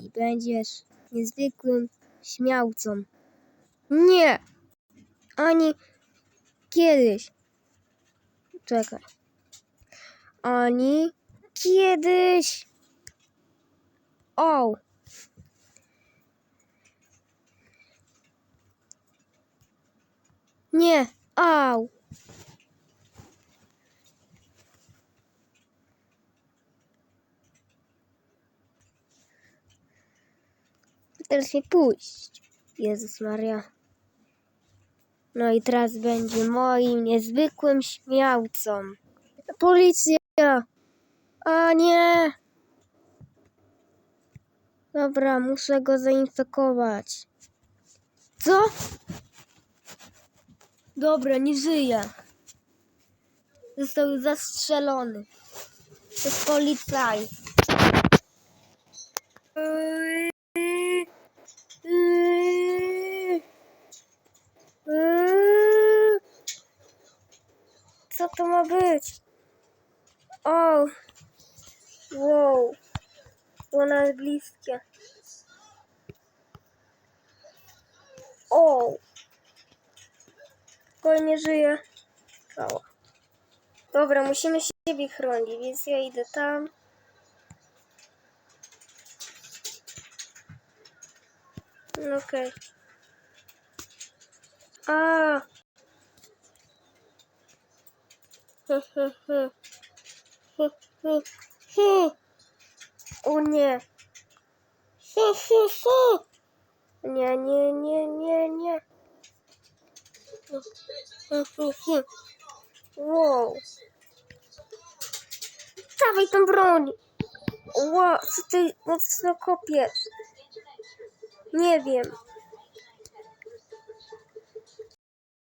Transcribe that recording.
i będziesz niezwykłym śmiałcą. Nie! Ani kiedyś. Czekaj. Ani kiedyś. O! Nie! Au! Teraz mnie puść. Jezus Maria. No i teraz będzie moim niezwykłym śmiałcą. Policja! A nie! Dobra, muszę go zainfekować. Co? Dobra, nie żyje. Został zastrzelony. Przez policjaj. Що там мабуть? Оу. Воу. Вона близько. Оу. Коні жиє. Кава. Добре, мужчина ще біг ронді. Він я йде там. Ну, окей. А, -а, -а. O nie. Nie, nie, nie, nie, nie. Wow. Dawaj tą broń. Wow, co ty mocno kopiesz? Nie wiem.